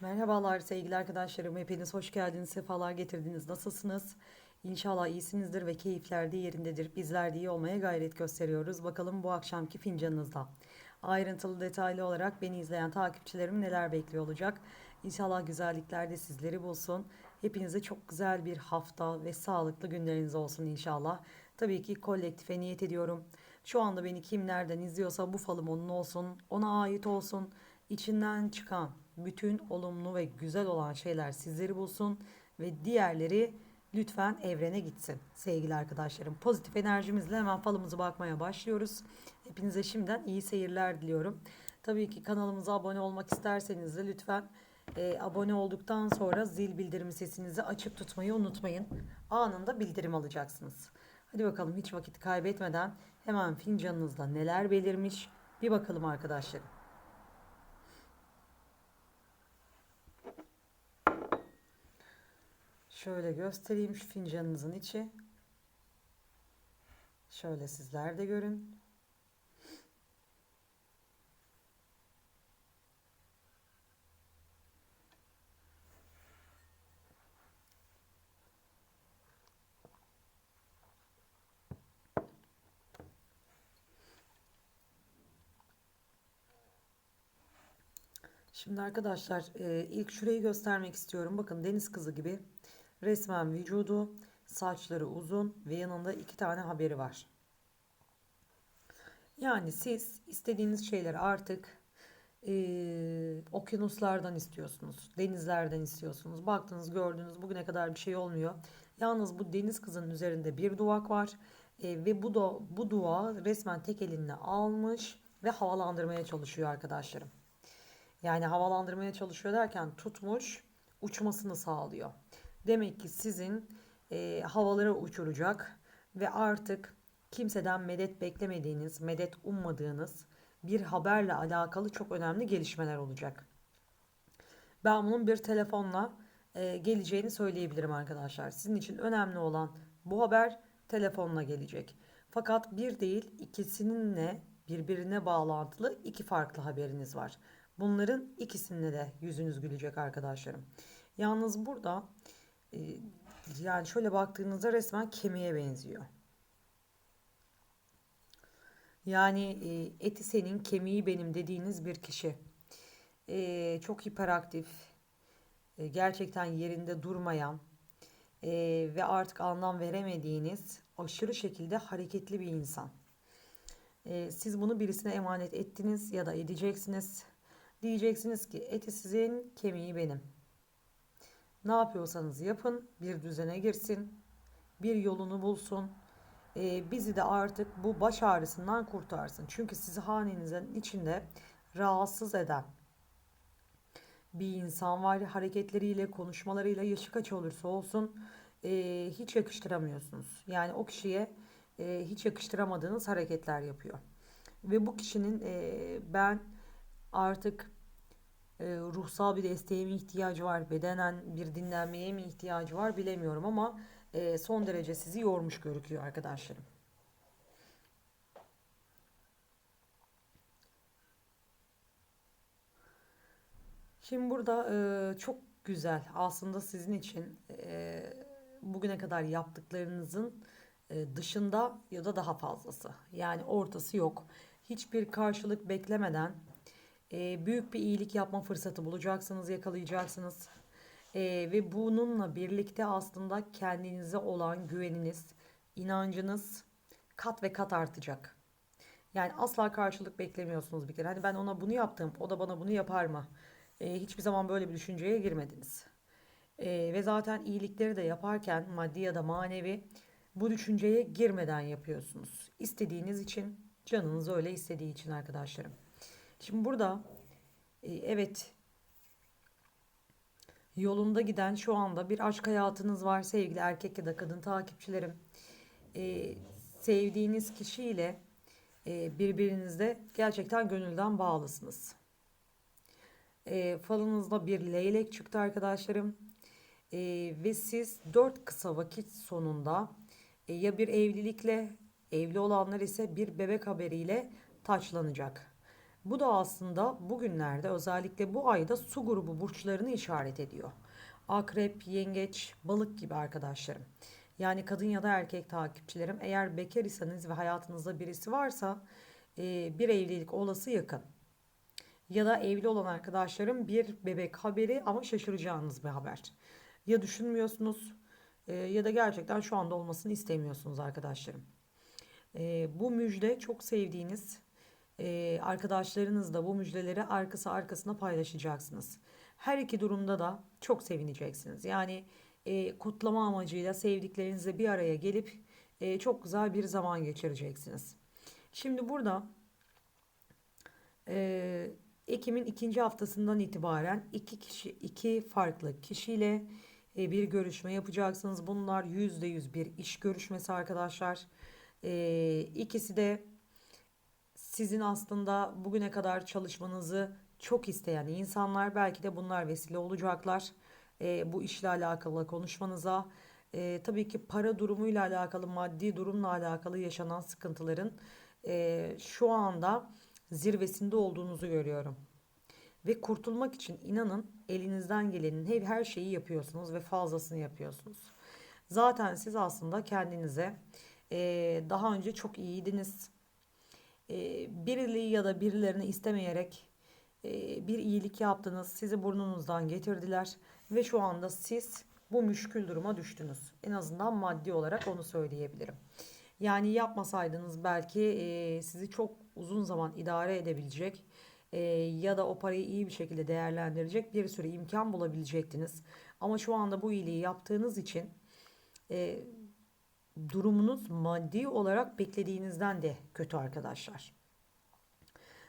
Merhabalar sevgili arkadaşlarım. Hepiniz hoş geldiniz, sefalar getirdiniz. Nasılsınız? İnşallah iyisinizdir ve keyifler de yerindedir. Bizler de iyi olmaya gayret gösteriyoruz. Bakalım bu akşamki fincanınızda. Ayrıntılı detaylı olarak beni izleyen takipçilerim neler bekliyor olacak? İnşallah güzellikler de sizleri bulsun. Hepinize çok güzel bir hafta ve sağlıklı günleriniz olsun inşallah. Tabii ki kolektife niyet ediyorum. Şu anda beni kim nereden izliyorsa bu falım onun olsun, ona ait olsun. İçinden çıkan bütün olumlu ve güzel olan şeyler sizleri bulsun ve diğerleri lütfen evrene gitsin sevgili arkadaşlarım. Pozitif enerjimizle hemen falımızı bakmaya başlıyoruz. Hepinize şimdiden iyi seyirler diliyorum. Tabii ki kanalımıza abone olmak isterseniz de lütfen e, abone olduktan sonra zil bildirimi sesinizi açık tutmayı unutmayın. Anında bildirim alacaksınız. Hadi bakalım hiç vakit kaybetmeden hemen fincanınızda neler belirmiş bir bakalım arkadaşlarım. Şöyle göstereyim şu fincanınızın içi. Şöyle sizler de görün. Şimdi arkadaşlar e, ilk şurayı göstermek istiyorum. Bakın deniz kızı gibi resmen vücudu, saçları uzun ve yanında iki tane haberi var. Yani siz istediğiniz şeyleri artık e, okyanuslardan istiyorsunuz, denizlerden istiyorsunuz. Baktınız gördünüz bugüne kadar bir şey olmuyor. Yalnız bu deniz kızının üzerinde bir duvak var e, ve bu da bu dua resmen tek elinle almış ve havalandırmaya çalışıyor arkadaşlarım. Yani havalandırmaya çalışıyor derken tutmuş uçmasını sağlıyor. Demek ki sizin e, havalara uçuracak ve artık kimseden medet beklemediğiniz, medet ummadığınız bir haberle alakalı çok önemli gelişmeler olacak. Ben bunun bir telefonla e, geleceğini söyleyebilirim arkadaşlar. Sizin için önemli olan bu haber telefonla gelecek. Fakat bir değil ikisininle birbirine bağlantılı iki farklı haberiniz var. Bunların ikisinde de yüzünüz gülecek arkadaşlarım. Yalnız burada yani şöyle baktığınızda resmen kemiğe benziyor. Yani e, eti senin kemiği benim dediğiniz bir kişi. E, çok hiperaktif, e, gerçekten yerinde durmayan e, ve artık anlam veremediğiniz aşırı şekilde hareketli bir insan. E, siz bunu birisine emanet ettiniz ya da edeceksiniz. Diyeceksiniz ki eti sizin, kemiği benim. Ne yapıyorsanız yapın, bir düzene girsin, bir yolunu bulsun. Ee, bizi de artık bu baş ağrısından kurtarsın. Çünkü sizi hanenizin içinde rahatsız eden bir insan var. Hareketleriyle, konuşmalarıyla yaşı kaç olursa olsun e, hiç yakıştıramıyorsunuz. Yani o kişiye e, hiç yakıştıramadığınız hareketler yapıyor. Ve bu kişinin e, ben artık e, ruhsal bir desteğe mi ihtiyacı var, bedenen bir dinlenmeye mi ihtiyacı var bilemiyorum ama e, son derece sizi yormuş görünüyor arkadaşlarım. Şimdi burada e, çok güzel aslında sizin için e, bugüne kadar yaptıklarınızın e, dışında ya da daha fazlası. Yani ortası yok. Hiçbir karşılık beklemeden e, büyük bir iyilik yapma fırsatı bulacaksınız, yakalayacaksınız. E, ve bununla birlikte aslında kendinize olan güveniniz, inancınız kat ve kat artacak. Yani asla karşılık beklemiyorsunuz bir kere. Hani ben ona bunu yaptım, o da bana bunu yapar mı? E, hiçbir zaman böyle bir düşünceye girmediniz. E, ve zaten iyilikleri de yaparken maddi ya da manevi bu düşünceye girmeden yapıyorsunuz. İstediğiniz için, canınız öyle istediği için arkadaşlarım. Şimdi burada e, evet yolunda giden şu anda bir aşk hayatınız var sevgili erkek ya da kadın takipçilerim. E, sevdiğiniz kişiyle e, birbirinizde gerçekten gönülden bağlısınız. E, falınızda bir leylek çıktı arkadaşlarım. E, ve siz dört kısa vakit sonunda e, ya bir evlilikle evli olanlar ise bir bebek haberiyle taçlanacak. Bu da aslında bugünlerde özellikle bu ayda su grubu burçlarını işaret ediyor. Akrep, yengeç, balık gibi arkadaşlarım. Yani kadın ya da erkek takipçilerim eğer bekar iseniz ve hayatınızda birisi varsa e, bir evlilik olası yakın. Ya da evli olan arkadaşlarım bir bebek haberi ama şaşıracağınız bir haber. Ya düşünmüyorsunuz e, ya da gerçekten şu anda olmasını istemiyorsunuz arkadaşlarım. E, bu müjde çok sevdiğiniz e, arkadaşlarınızla bu müjdeleri arkası arkasına paylaşacaksınız. Her iki durumda da çok sevineceksiniz. Yani e, kutlama amacıyla sevdiklerinizle bir araya gelip e, çok güzel bir zaman geçireceksiniz. Şimdi burada e, Ekim'in ikinci haftasından itibaren iki kişi, iki farklı kişiyle e, bir görüşme yapacaksınız. Bunlar yüzde yüz bir iş görüşmesi arkadaşlar. E, ikisi de sizin aslında bugüne kadar çalışmanızı çok isteyen insanlar belki de bunlar vesile olacaklar e, bu işle alakalı konuşmanıza. E, tabii ki para durumuyla alakalı, maddi durumla alakalı yaşanan sıkıntıların e, şu anda zirvesinde olduğunuzu görüyorum. Ve kurtulmak için inanın elinizden gelenin her, her şeyi yapıyorsunuz ve fazlasını yapıyorsunuz. Zaten siz aslında kendinize e, daha önce çok iyiydiniz. E, biriliği ya da birilerini istemeyerek e, bir iyilik yaptınız. Sizi burnunuzdan getirdiler ve şu anda siz bu müşkül duruma düştünüz. En azından maddi olarak onu söyleyebilirim. Yani yapmasaydınız belki e, sizi çok uzun zaman idare edebilecek ya da o parayı iyi bir şekilde değerlendirecek bir sürü imkan bulabilecektiniz. Ama şu anda bu iyiliği yaptığınız için durumunuz maddi olarak beklediğinizden de kötü arkadaşlar.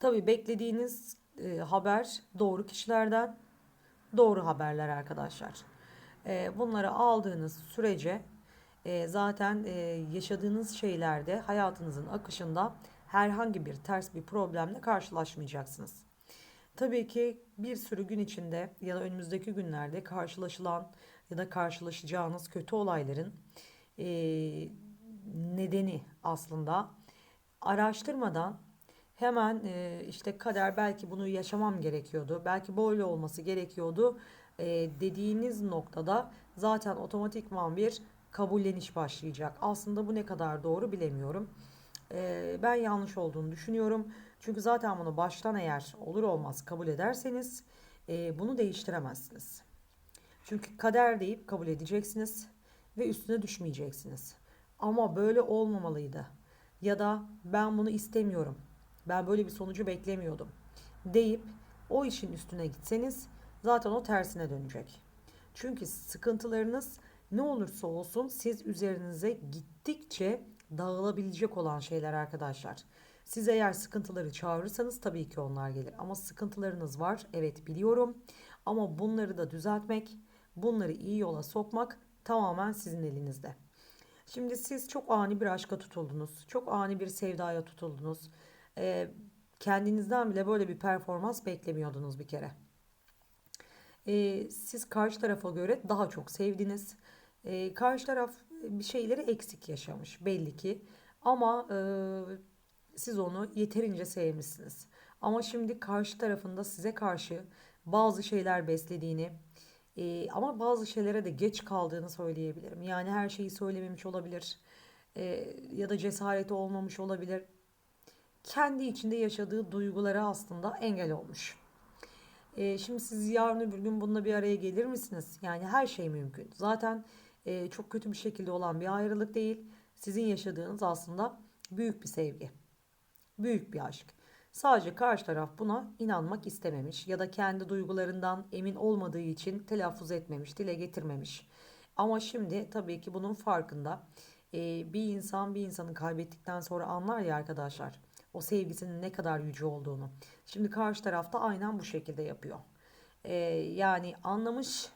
Tabii beklediğiniz e, haber doğru kişilerden doğru haberler arkadaşlar. E, bunları aldığınız sürece e, zaten e, yaşadığınız şeylerde hayatınızın akışında herhangi bir ters bir problemle karşılaşmayacaksınız. Tabii ki bir sürü gün içinde ya da önümüzdeki günlerde karşılaşılan ya da karşılaşacağınız kötü olayların e, nedeni aslında araştırmadan hemen e, işte kader belki bunu yaşamam gerekiyordu. Belki böyle olması gerekiyordu e, dediğiniz noktada zaten otomatikman bir kabulleniş başlayacak. Aslında bu ne kadar doğru bilemiyorum. E, ben yanlış olduğunu düşünüyorum. Çünkü zaten bunu baştan eğer olur olmaz kabul ederseniz e, bunu değiştiremezsiniz. Çünkü kader deyip kabul edeceksiniz ve üstüne düşmeyeceksiniz. Ama böyle olmamalıydı. Ya da ben bunu istemiyorum ben böyle bir sonucu beklemiyordum deyip o işin üstüne gitseniz zaten o tersine dönecek. Çünkü sıkıntılarınız ne olursa olsun siz üzerinize gittikçe dağılabilecek olan şeyler arkadaşlar. Siz eğer sıkıntıları çağırırsanız tabii ki onlar gelir. Ama sıkıntılarınız var. Evet biliyorum. Ama bunları da düzeltmek, bunları iyi yola sokmak tamamen sizin elinizde. Şimdi siz çok ani bir aşka tutuldunuz. Çok ani bir sevdaya tutuldunuz e, kendinizden bile böyle bir performans beklemiyordunuz bir kere. E, siz karşı tarafa göre daha çok sevdiniz. E, karşı taraf bir şeyleri eksik yaşamış belli ki. Ama e, siz onu yeterince sevmişsiniz. Ama şimdi karşı tarafında size karşı bazı şeyler beslediğini e, ama bazı şeylere de geç kaldığını söyleyebilirim. Yani her şeyi söylememiş olabilir e, ya da cesareti olmamış olabilir kendi içinde yaşadığı duygulara aslında engel olmuş. E, şimdi siz yarın öbür gün bununla bir araya gelir misiniz? Yani her şey mümkün. Zaten e, çok kötü bir şekilde olan bir ayrılık değil. Sizin yaşadığınız aslında büyük bir sevgi. Büyük bir aşk. Sadece karşı taraf buna inanmak istememiş ya da kendi duygularından emin olmadığı için telaffuz etmemiş, dile getirmemiş. Ama şimdi tabii ki bunun farkında. Ee, bir insan bir insanı kaybettikten sonra anlar ya arkadaşlar o sevgisinin ne kadar yüce olduğunu. Şimdi karşı tarafta aynen bu şekilde yapıyor. Ee, yani anlamış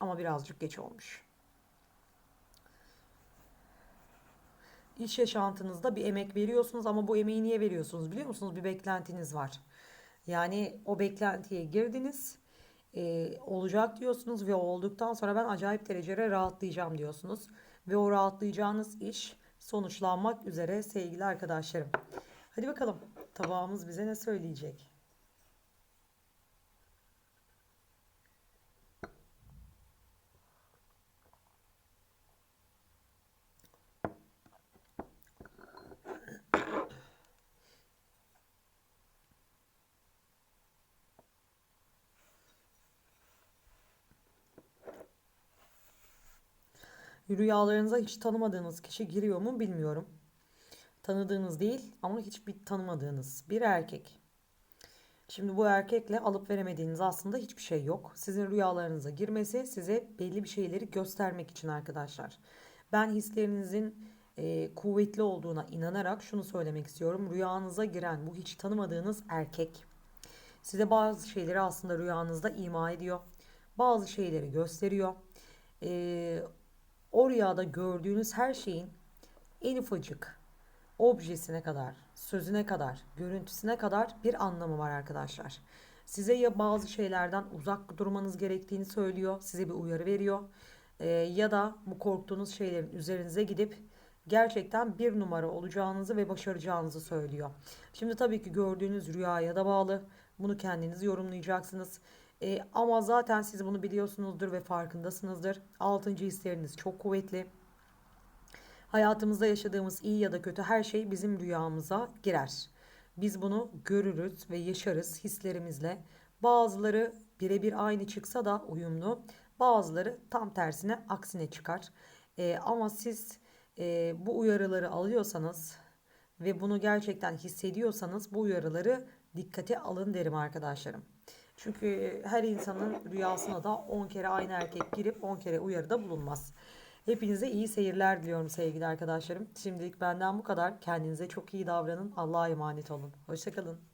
ama birazcık geç olmuş. İş yaşantınızda bir emek veriyorsunuz ama bu emeği niye veriyorsunuz biliyor musunuz? Bir beklentiniz var. Yani o beklentiye girdiniz e, olacak diyorsunuz ve olduktan sonra ben acayip derecede rahatlayacağım diyorsunuz. Ve o rahatlayacağınız iş sonuçlanmak üzere sevgili arkadaşlarım. Hadi bakalım tabağımız bize ne söyleyecek? Rüyalarınıza hiç tanımadığınız kişi giriyor mu bilmiyorum. Tanıdığınız değil ama hiç bir tanımadığınız bir erkek. Şimdi bu erkekle alıp veremediğiniz aslında hiçbir şey yok. Sizin rüyalarınıza girmesi size belli bir şeyleri göstermek için arkadaşlar. Ben hislerinizin e, kuvvetli olduğuna inanarak şunu söylemek istiyorum. Rüyanıza giren bu hiç tanımadığınız erkek size bazı şeyleri aslında rüyanızda ima ediyor. Bazı şeyleri gösteriyor. E, o rüyada gördüğünüz her şeyin en ufacık objesine kadar, sözüne kadar, görüntüsüne kadar bir anlamı var arkadaşlar. Size ya bazı şeylerden uzak durmanız gerektiğini söylüyor, size bir uyarı veriyor. Ee, ya da bu korktuğunuz şeylerin üzerinize gidip gerçekten bir numara olacağınızı ve başaracağınızı söylüyor. Şimdi tabii ki gördüğünüz rüyaya da bağlı. Bunu kendiniz yorumlayacaksınız. Ee, ama zaten siz bunu biliyorsunuzdur ve farkındasınızdır. Altıncı hisleriniz çok kuvvetli. Hayatımızda yaşadığımız iyi ya da kötü her şey bizim rüyamıza girer. Biz bunu görürüz ve yaşarız hislerimizle. Bazıları birebir aynı çıksa da uyumlu, bazıları tam tersine aksine çıkar. Ee, ama siz e, bu uyarıları alıyorsanız ve bunu gerçekten hissediyorsanız bu uyarıları dikkate alın derim arkadaşlarım. Çünkü her insanın rüyasına da 10 kere aynı erkek girip 10 kere uyarıda bulunmaz. Hepinize iyi seyirler diliyorum sevgili arkadaşlarım. Şimdilik benden bu kadar. Kendinize çok iyi davranın. Allah'a emanet olun. Hoşçakalın.